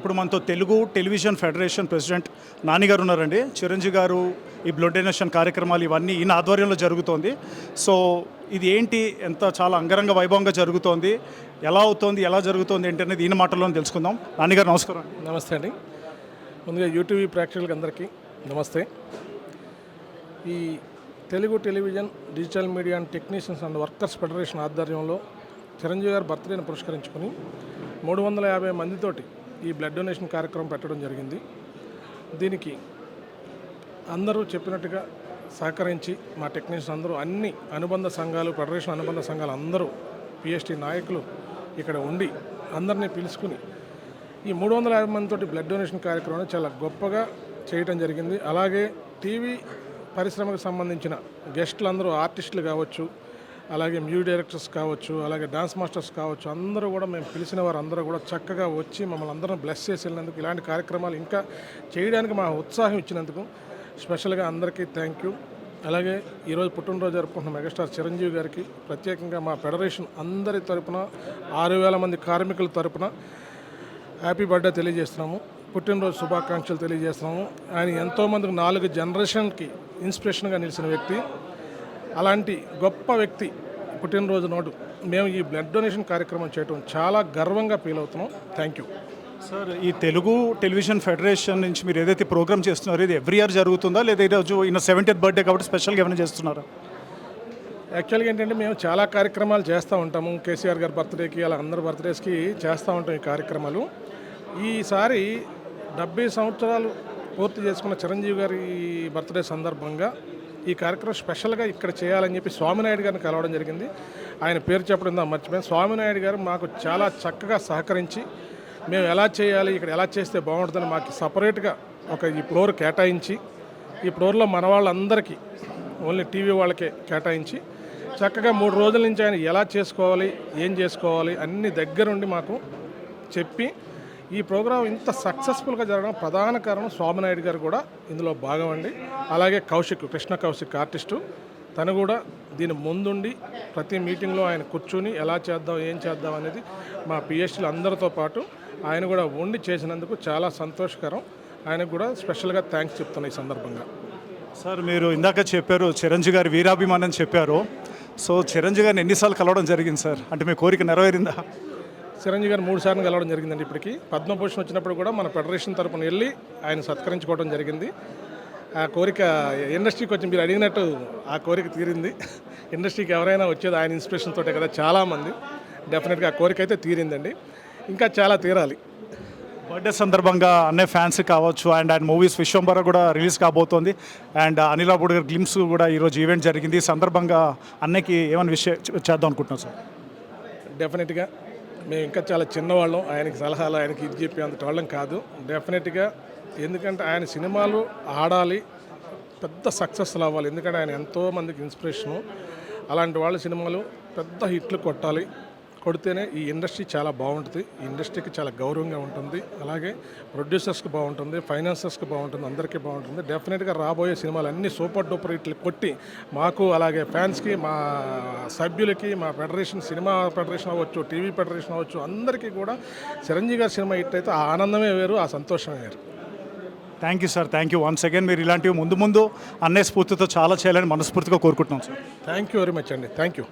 ఇప్పుడు మనతో Telugu television federation president Nani గారు ఉన్నారండి. చిరంజీవి గారు ఈ బ్లడ్ డొనేషన్ కార్యక్రమాలు ఇవన్నీ ఈయన ఆధ్వర్యంలో జరుగుతోంది. సో ఇది ఏంటి? ఎంత చాలా అంగరంగ వైభవంగా జరుగుతోంది. ఎలా అవుతోంది? ఎలా జరుగుతోంది? ఏంటి అనేది ఈయన మాటల్లో తెలుసుకుందాం. నాని గారు నమస్కారం నమస్తే అండి. ముందుగా యూటీవీ ప్రేక్షకులకి అందరికీ నమస్తే. ఈ Telugu television digital media and technicians and workers federation ఆధ్వర్యంలో చిరంజీవి గారి బర్త్డేని పురస్కరించుకొని మూడు వందల యాభై మందితోటి ఈ బ్లడ్ డొనేషన్ కార్యక్రమం పెట్టడం జరిగింది. దీనికి అందరూ చెప్పినట్టుగా సహకరించి మా టెక్నీషియన్స్ అందరూ అన్ని అనుబంధ సంఘాలు ఫెడరేషన్ అనుబంధ సంఘాలు అందరూ పిఎస్టీ నాయకులు ఇక్కడ ఉండి అందరినీ పిలుచుకుని ఈ మూడు వందల యాభై మందితోటి బ్లడ్ డొనేషన్ కార్యక్రమం చాలా గొప్పగా చేయటం జరిగింది. అలాగే టీవీ పరిశ్రమకు సంబంధించిన గెస్టులు అందరూ ఆర్టిస్టులు కావచ్చు అలాగే మ్యూజిక్ డైరెక్టర్స్ కావచ్చు అలాగే డాన్స్ మాస్టర్స్ కావచ్చు అందరూ కూడా మేము పిలిచిన వారు అందరూ కూడా చక్కగా వచ్చి మమ్మల్ని అందరం బ్లెస్ చేసి వెళ్ళినందుకు ఇలాంటి కార్యక్రమాలు ఇంకా చేయడానికి మా ఉత్సాహం ఇచ్చినందుకు స్పెషల్గా అందరికీ థ్యాంక్ యూ అలాగే ఈరోజు పుట్టినరోజు జరుపుకుంటున్న మెగాస్టార్ చిరంజీవి గారికి ప్రత్యేకంగా మా ఫెడరేషన్ అందరి తరపున ఆరు వేల మంది కార్మికుల తరపున హ్యాపీ బర్త్డే తెలియజేస్తున్నాము. పుట్టినరోజు శుభాకాంక్షలు తెలియజేస్తున్నాము. ఆయన ఎంతోమందికి నాలుగు జనరేషన్కి ఇన్స్పిరేషన్గా నిలిచిన వ్యక్తి. అలాంటి గొప్ప వ్యక్తి పుట్టినరోజు నాడు మేము ఈ బ్లడ్ డొనేషన్ కార్యక్రమం చేయడం చాలా గర్వంగా ఫీల్ అవుతున్నాం. థ్యాంక్ యూ సార్ ఈ తెలుగు టెలివిజన్ ఫెడరేషన్ నుంచి మీరు ఏదైతే ప్రోగ్రామ్ చేస్తున్నారో ఇది ఎవ్రీ ఇయర్ జరుగుతుందా? లేదా ఈరోజు ఈయన సెవెంటీత్ బర్త్డే కాబట్టి స్పెషల్గా ఏమైనా చేస్తున్నారా? యాక్చువల్గా ఏంటంటే మేము చాలా కార్యక్రమాలు చేస్తూ ఉంటాము. కేసీఆర్ గారి బర్త్డేకి అలా అందరి బర్త్డేస్కి చేస్తూ ఉంటాం ఈ కార్యక్రమాలు. ఈసారి డెబ్బై సంవత్సరాలు పూర్తి చేసుకున్న చిరంజీవి గారి బర్త్డే సందర్భంగా ఈ కార్యక్రమం స్పెషల్గా ఇక్కడ చేయాలని చెప్పి స్వామినాయుడు గారిని కలవడం జరిగింది. ఆయన పేరు చెప్పడం దా మర్చిపోయాను. స్వామినాయుడు గారు మాకు చాలా చక్కగా సహకరించి మేము ఎలా చేయాలి ఇక్కడ ఎలా చేస్తే బాగుంటుందని మాకు సపరేట్గా ఒక ఈ ఫ్లోర్ కేటాయించి ఈ ఫ్లోర్లో మన వాళ్ళందరికీ ఓన్లీ టీవీ వాళ్ళకే కేటాయించి చక్కగా మూడు రోజుల నుంచి ఆయన ఎలా చేసుకోవాలి ఏం చేసుకోవాలి అన్ని దగ్గరుండి మాకు చెప్పి ఈ ప్రోగ్రాం ఇంత సక్సెస్ఫుల్గా జరగడం ప్రధాన కారణం స్వామినాయుడు గారు కూడా ఇందులో భాగం అండి అలాగే కౌశిక్ కృష్ణ కౌశిక్ ఆర్టిస్టు. తను కూడా దీని ముందుండి ప్రతి మీటింగ్లో ఆయన కూర్చుని ఎలా చేద్దాం ఏం చేద్దాం అనేది మా పిహెచ్లు అందరితో పాటు ఆయన కూడా ఉండి చేసినందుకు చాలా సంతోషకరం. ఆయనకు కూడా స్పెషల్గా థ్యాంక్స్ చెప్తున్నాను ఈ సందర్భంగా. సార్ మీరు ఇందాక చెప్పారు చిరంజీవి గారి వీరాభిమానం చెప్పారు. సో చిరంజీవి గారిని ఎన్నిసార్లు కలవడం జరిగింది సార్? అంటే మీ కోరిక నెరవేరిందా? చిరంజీవి గారు మూడు సార్లు కలవడం జరిగిందండి ఇప్పటికి. పద్మభూషణ్ వచ్చినప్పుడు కూడా మన ఫెడరేషన్ తరపున వెళ్ళి ఆయన సత్కరించుకోవడం జరిగింది. ఆ కోరిక ఇండస్ట్రీకి వచ్చి మీరు అడిగినట్టు ఆ కోరిక తీరింది. ఇండస్ట్రీకి ఎవరైనా వచ్చేది ఆయన ఇన్స్పిరేషన్ తోటే కదా చాలామంది. డెఫినెట్గా ఆ కోరిక అయితే తీరిందండి. ఇంకా చాలా తీరాలి. బర్త్డే సందర్భంగా అన్నయ్య ఫ్యాన్స్ కావచ్చు అండ్ ఆయన మూవీస్ విశ్వంబర కూడా రిలీజ్ కాబోతోంది. అండ్ అనిల్ అబుడ్ గారి గ్లిమ్స్ కూడా ఈరోజు ఈవెంట్ జరిగింది. ఈ సందర్భంగా అన్నయ్యకి ఏమైనా విషయం చేద్దాం అనుకుంటున్నాం సార్? డెఫినెట్గా మేము ఇంకా చాలా చిన్నవాళ్ళం. ఆయనకి సలహాలు ఆయనకి ఇది చెప్పి అంత వాళ్ళం కాదు. డెఫినెట్గా ఎందుకంటే ఆయన సినిమాలు ఆడాలి పెద్ద సక్సెస్లు అవ్వాలి. ఎందుకంటే ఆయన ఎంతోమందికి ఇన్స్పిరేషను అలాంటి వాళ్ళ సినిమాలు పెద్ద హిట్లు కొట్టాలి. కొడితేనే ఈ ఇండస్ట్రీ చాలా బాగుంటుంది. ఈ ఇండస్ట్రీకి చాలా గౌరవంగా ఉంటుంది. అలాగే ప్రొడ్యూసర్స్కి బాగుంటుంది ఫైనాన్సర్స్కి బాగుంటుంది అందరికీ బాగుంటుంది. డెఫినెట్గా రాబోయే సినిమాలు అన్ని సూపర్ డూపర్ హిట్లు కొట్టి మాకు అలాగే ఫ్యాన్స్కి మా సభ్యులకి మా ఫెడరేషన్ సినిమా ఫెడరేషన్ అవ్వచ్చు టీవీ ఫెడరేషన్ అవ్వచ్చు అందరికీ కూడా చిరంజీవి గారి సినిమా హిట్ అయితే ఆ ఆనందమే వేరు ఆ సంతోషమే వేరు. Thank you sir thank you. Once again మీరు ఇలాంటివి ముందు ముందు అన్నయ్య స్ఫూర్తితో చాలా చేయాలని మనస్ఫూర్తిగా కోరుకుంటున్నాం sir. Thank you very much అండి. Thank you.